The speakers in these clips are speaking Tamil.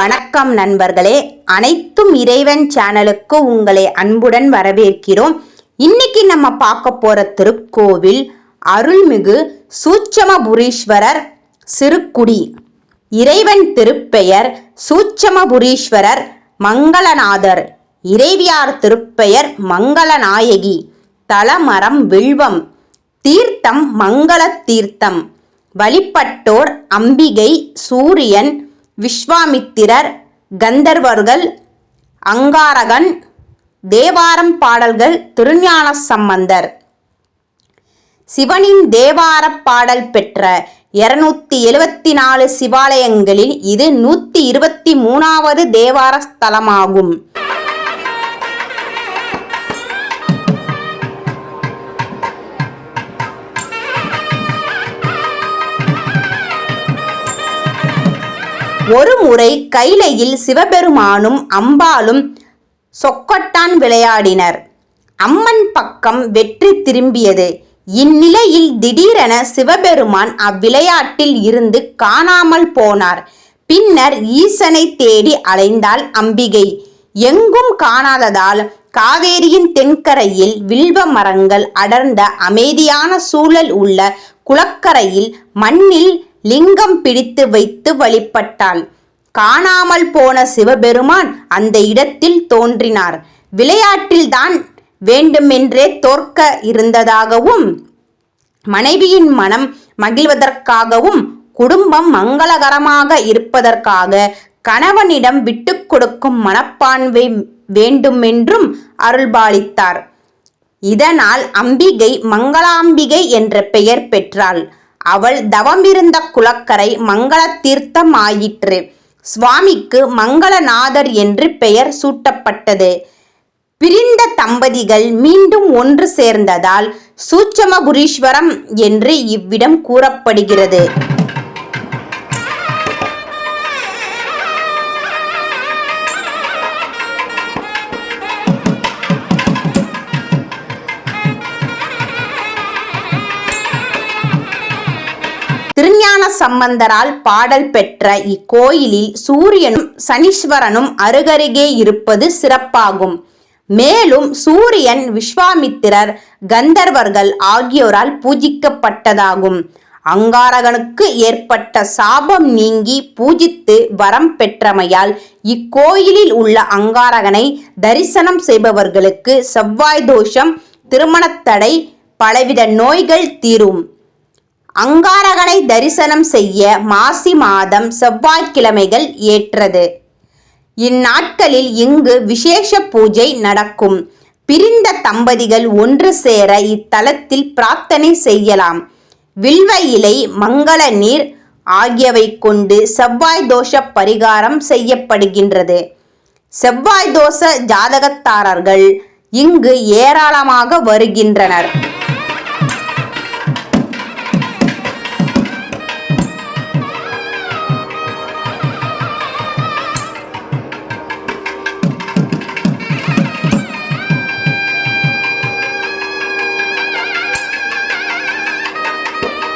வணக்கம் நண்பர்களே. அனைத்தும் இறைவன் சேனலுக்கு உங்களை அன்புடன் வரவேற்கிறோம். இன்னைக்கு நம்ம பார்க்க போற திருக்கோவில் அருள்மிகு சூட்சமபுரீஸ்வரர் சிறுகுடி. இறைவன் திருப்பெயர் சூட்சமபுரீஸ்வரர் மங்களநாதர். இறைவியார் திருப்பெயர் மங்களநாயகி. தலமரம் வில்வம். தீர்த்தம் மங்கள தீர்த்தம். வழிபட்டோர் அம்பிகை சூரியன். விஸ்வாமித்திரர் கந்தர்வர்கள் அங்காரகன் தேவாரம் பாடல்கள் திருஞான சம்பந்தர். சிவனின் தேவாரப் பாடல் பெற்ற இருநூத்தி எழுவத்தி நாலு சிவாலயங்களில் இது நூத்தி இருபத்தி மூணாவது தேவார ஸ்தலமாகும் ஒரு முறை கைலையில் சிவபெருமானும் அம்பாளும் சொக்கட்டான் விளையாடினர். அம்மன் பக்கம் வெற்றி திரும்பியது. இந்நிலையில் திடீரென சிவபெருமான் அவ்விளையாட்டில் இருந்து காணாமல் போனார். பின்னர் ஈசனை தேடி அலைந்தாள் அம்பிகை. எங்கும் காணாததால் காவேரியின் தென்கரையில் வில்வ மரங்கள் அடர்ந்த அமைதியான சூழல் உள்ள குளக்கரையில் மண்ணில் லிங்கம் பிடித்து வைத்து வழிபட்டாள். காணாமல் போன சிவபெருமான் அந்த இடத்தில் தோன்றினார். விளையாட்டில்தான் வேண்டுமென்றே தோற்க இருந்ததாகவும் மனைவியின் மனம் மகிழ்வதற்காகவும் குடும்பம் மங்களகரமாக இருப்பதற்காக கணவனிடம் விட்டு கொடுக்கும் மனப்பான்மை வேண்டுமென்றும் அருள்பாலித்தார். இதனால் அம்பிகை மங்களாம்பிகை என்ற பெயர் பெற்றாள். அவள் தவமிருந்த குளக்கரை மங்கள தீர்த்தம் ஆயிற்று சுவாமிக்கு மங்களநாதர் என்று பெயர் சூட்டப்பட்டது. பிரிந்த தம்பதிகள் மீண்டும் ஒன்று சேர்ந்ததால் சூட்சமபுரீஸ்வரம் என்று இவ்விடம் கூறப்படுகிறது. சம்பந்தரால் பாடல் பெற்ற இக்கோயிலில் சூரியனும் சனீஸ்வரனும் அருகருகே இருப்பது சிறப்பாகும். மேலும் சூரியன் விஸ்வாமித்திரர் கந்தர்வர்கள் ஆகியோரால் பூஜிக்கப்பட்டதாகும். அங்காரகனுக்கு ஏற்பட்ட சாபம் நீங்கி பூஜித்து வரம் பெற்றமையால் இக்கோயிலில் உள்ள அங்காரகனை தரிசனம் செய்பவர்களுக்கு செவ்வாய் தோஷம் திருமணத்தடை பலவித நோய்கள் தீரும். அங்காரகனை தரிசனம் செய்ய மாசி மாதம் செவ்வாய்க்கிழமைகள் ஏற்றது. இந்நாட்களில் இங்கு விசேஷ பூஜை நடக்கும். பிரிந்த தம்பதிகள் ஒன்று சேர இத்தலத்தில் பிரார்த்தனை செய்யலாம். வில்வ இலை மங்கள நீர் ஆகியவை கொண்டு செவ்வாய் தோஷ பரிகாரம் செய்யப்படுகின்றது. செவ்வாய் தோஷ ஜாதகத்தாரர்கள் இங்கு ஏராளமாக வருகின்றனர்.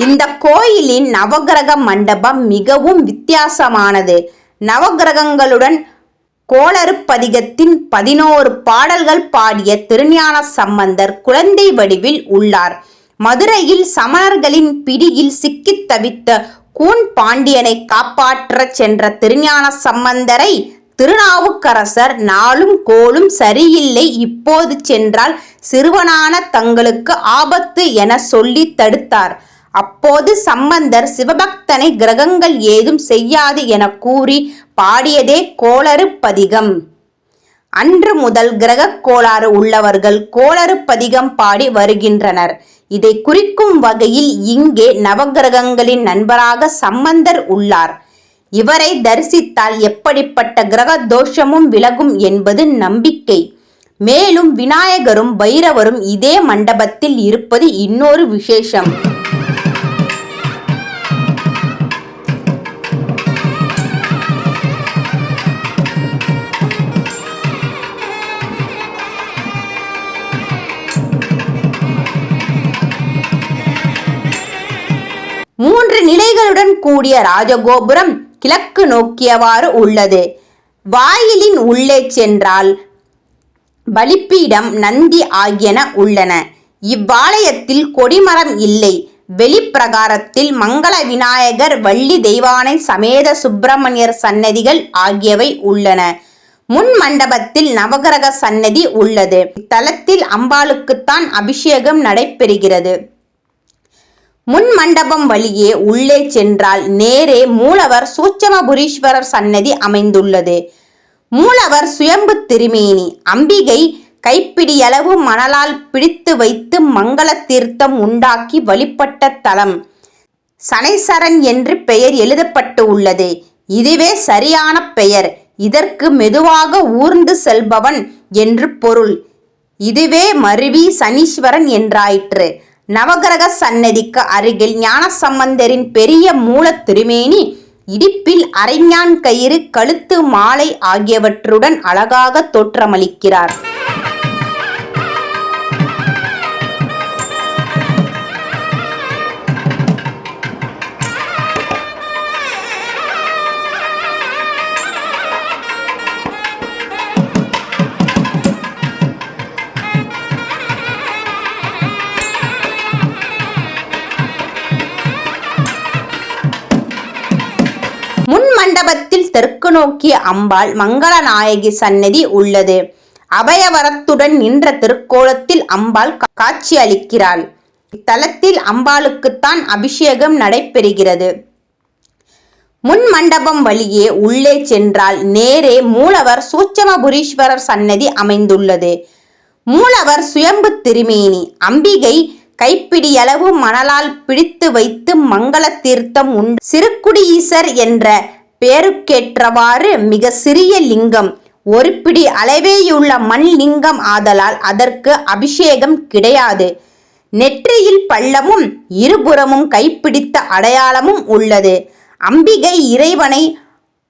இந்த கோயிலின் நவகிரக மண்டபம் மிகவும் வித்தியாசமானது. நவகிரகங்களுடன் கோளறுப்பதிகத்தின் பதினோரு பாடல்கள் பாடிய திருஞான சம்பந்தர் குழந்தை வடிவில் உள்ளார். மதுரையில் சமணர்களின் பிடியில் சிக்கித் தவித்த கூன் பாண்டியனை காப்பாற்ற சென்ற திருஞான சம்பந்தரை திருநாவுக்கரசர் நாளும் கோலும் சரியில்லை இப்போது சென்றால் சிறுவனான தங்களுக்கு ஆபத்து என சொல்லி தடுத்தார். அப்போது சம்பந்தர் சிவபக்தனை கிரகங்கள் ஏதும் செய்யாது என கூறி பாடியதே கோளறு பதிகம். அன்று முதல் கிரக கோளாறு உள்ளவர்கள் கோளறு பதிகம் பாடி வருகின்றனர். இதை குறிக்கும் வகையில் இங்கே நவகிரகங்களின் நண்பராக சம்பந்தர் உள்ளார். இவரை தரிசித்தால் எப்படிப்பட்ட கிரக தோஷமும் விலகும் என்பது நம்பிக்கை. மேலும் விநாயகரும் பைரவரும் இதே மண்டபத்தில் இருப்பது இன்னொரு விசேஷம். கூடிய ராஜகோபுரம் கிழக்கு நோக்கியவாறு உள்ளது. வாயிலின் உள்ளே சென்றால் பலிப்பீடம் நந்தி ஆகியன உள்ளன. இவ்வாலயத்தில் கொடிமரம் இல்லை. வெளிப்பிரகாரத்தில் மங்கள விநாயகர் வள்ளி தெய்வானை சமேத சுப்பிரமணியர் சன்னதிகள் ஆகியவை உள்ளன. முன் மண்டபத்தில் நவகிரக சன்னதி உள்ளது. இத்தலத்தில் அம்பாளுக்குத்தான் அபிஷேகம் நடைபெறுகிறது. முன் மண்டபம் வழியே உள்ளே சென்றால் நேரே மூலவர் சூட்சமபுரீஸ்வரர் சன்னதி அமைந்துள்ளது. மூலவர் சுயம்பு திருமேனி அம்பிகை கைப்பிடியளவு மணலால் பிடித்து வைத்து மங்கள தீர்த்தம் உண்டாக்கி வழிபட்ட தலம். சனைசரன் என்று பெயர் எழுதப்பட்டு உள்ளது. இதுவே சரியான பெயர். இதற்கு மெதுவாக ஊர்ந்து செல்பவன் என்று பொருள். இதுவே மருவி சனீஸ்வரன் என்றாயிற்று. நவகிரக சந்நதிக்கு அருகில் ஞானசம்பந்தரின் பெரிய மூல திருமேனி இடிப்பில் அரைஞான் கயிறு கழுத்து மாலை ஆகியவற்றுடன் அழகாக தோற்றமளிக்கிறார். தெற்கு நோக்கிய அம்பாள் மங்கள நாயகி சன்னதி உள்ளது. அபயவரத்துடன் நின்ற திருக்கோலத்தில் அம்பாள் காட்சி அளிக்கிறாள் இத்தலத்தில் அம்பாளுக்குத்தான் அபிஷேகம் நடைபெறுகிறது. முன் மண்டபம் வழியே உள்ளே சென்றால் நேரே மூலவர் சூட்சமபுரீஸ்வரர் சன்னதி அமைந்துள்ளது. மூலவர் சுயம்பு திருமேனி. அம்பிகை கைப்பிடியளவு மணலால் பிடித்து வைத்து மங்கள தீர்த்தம் உண்டு. சிறுக்குடியீசர் என்ற பேருக்கேற்றவாறு மிக சிறிய லிங்கம் ஒரு பிடி அளவேயுள்ள மண் லிங்கம் ஆதலால் அதற்கு அபிஷேகம் கிடையாது. நெற்றியில் பள்ளமும் இருபுறமும் கைப்பிடித்த அடையாளமும் உள்ளது. அம்பிகை இறைவனை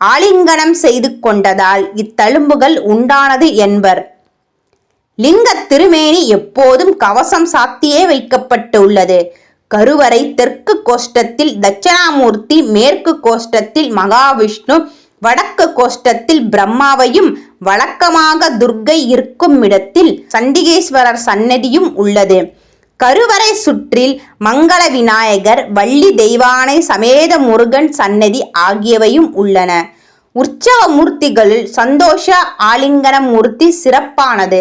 ஆலிங்கனம் செய்து கொண்டதால் இத்தழும்புகள் உண்டானது என்பர். லிங்க திருமேனி எப்போதும் கவசம் சாத்தியே வைக்கப்பட்டுள்ளது. கருவறை தெற்கு கோஷ்டத்தில் தட்சணாமூர்த்தி மேற்கு கோஷ்டத்தில் மகாவிஷ்ணு வடக்கு கோஷ்டத்தில் பிரம்மாவையும் வழக்கமாக துர்க்கை இருக்கும் இடத்தில் சண்டிகேஸ்வரர் சன்னதியும் உள்ளது. கருவறை சுற்றில் மங்கள விநாயகர் வள்ளி தெய்வானை சமேத முருகன் சன்னதி ஆகியவையும் உள்ளன. உற்சவ மூர்த்திகளில் சந்தோஷ ஆலிங்கன மூர்த்தி சிறப்பானது.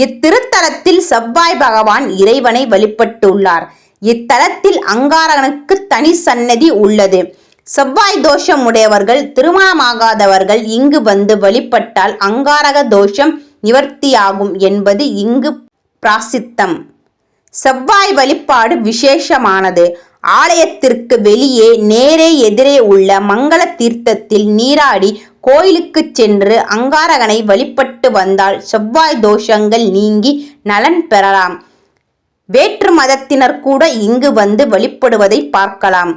இத்திருத்தலத்தில் செவ்வாய் பகவான் இறைவனை வழிபட்டுள்ளார். இத்தலத்தில் அங்காரகனுக்கு தனி சன்னதி உள்ளது. செவ்வாய் தோஷம் உடையவர்கள் திருமணமாகாதவர்கள் இங்கு வந்து வழிபட்டால் அங்காரக தோஷம் நிவர்த்தியாகும் என்பது இங்கு பிராசித்தம். செவ்வாய் வழிபாடு விசேஷமானது. ஆலயத்திற்கு வெளியே நேரே எதிரே உள்ள மங்கள தீர்த்தத்தில் நீராடி கோயிலுக்கு சென்று அங்காரகனை வழிபட்டு வந்தால் செவ்வாய் தோஷங்கள் நீங்கி நலன் பெறலாம். வேற்று மதத்தினர் கூட இங்கு வந்து வழிபடுவதை பார்க்கலாம்.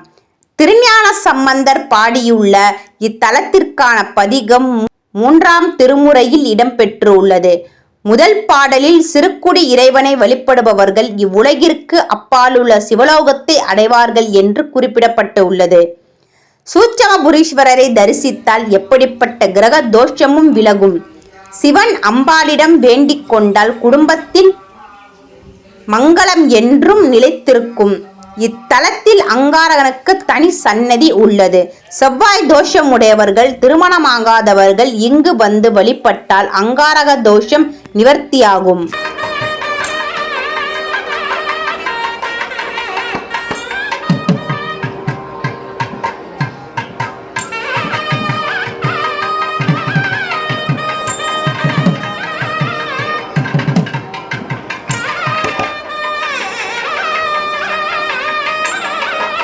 திருஞான சம்பந்தர் பாடியுள்ள இத்தலத்திற்கான பதிகம் மூன்றாம் திருமுறையில் இடம்பெற்றுள்ளது. முதல் பாடலில் சிறுக்குடி இறைவனை வழிபடுபவர்கள் இவ்வுலகிற்கு அப்பாலுள்ள சிவலோகத்தை அடைவார்கள் என்று குறிப்பிடப்பட்டு உள்ளது சூச்சகபுரீஸ்வரரை தரிசித்தால் எப்படிப்பட்ட கிரக தோஷமும் விலகும். சிவன் அம்பாளிடம் வேண்டிக் கொண்டால் குடும்பத்தில் மங்களம் என்றும் நிலைத்திருக்கும். இத்தலத்தில் அங்காரகனுக்கு தனி சன்னதி உள்ளது. செவ்வாய் தோஷம் உடையவர்கள் திருமணமாகாதவர்கள் இங்கு வந்து வழிபட்டால் அங்காரக தோஷம் நிவர்த்தியாகும்.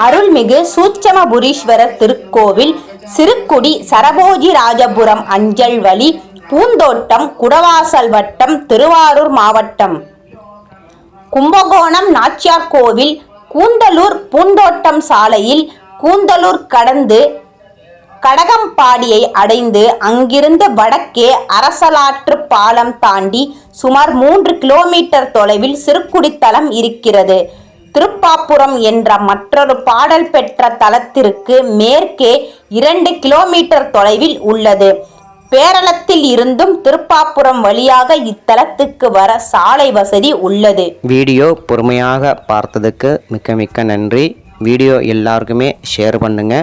அருள்மிகு சூட்சமபுரீஸ்வரர் திருக்கோவில் சிறுக்குடி சரபோஜி ராஜபுரம் அஞ்சல் வழி பூந்தோட்டம் குடவாசல் வட்டம் திருவாரூர் மாவட்டம். கும்பகோணம் நாச்சியார் கோவில் கூந்தலூர் பூந்தோட்டம் சாலையில் கூந்தலூர் கடந்து கடகம்பாடியை அடைந்து அங்கிருந்து வடக்கே அரசலாற்று பாலம் தாண்டி சுமார் மூன்று கிலோமீட்டர் தொலைவில் சிறுகுடித்தலம் இருக்கிறது. திருப்பாப்புரம் என்ற மற்றொரு பாடல் பெற்ற தலத்திற்கு மேற்கே இரண்டு கிலோமீட்டர் தொலைவில் உள்ளது. பேரளத்தில் இருந்தும் திருப்பாப்புரம் வழியாக இத்தலத்துக்கு வர சாலை வசதி உள்ளது. வீடியோ பொறுமையாக பார்த்ததுக்கு மிக்க மிக்க நன்றி. வீடியோ எல்லாருக்குமே ஷேர் பண்ணுங்க.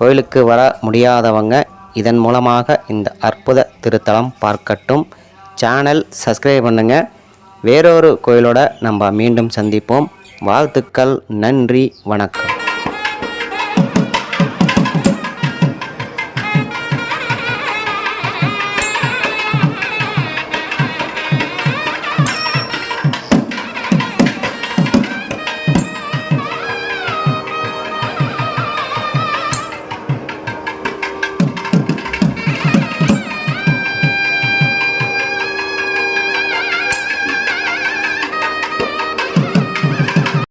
கோயிலுக்கு வர முடியாதவங்க இதன் மூலமாக இந்த அற்புத திருத்தலம் பார்க்கட்டும். சேனல் சப்ஸ்கிரைப் பண்ணுங்க. வேறொரு கோயிலோட நம்ம மீண்டும் சந்திப்போம். வாழ்த்துக்கள் நன்றி வணக்கம்.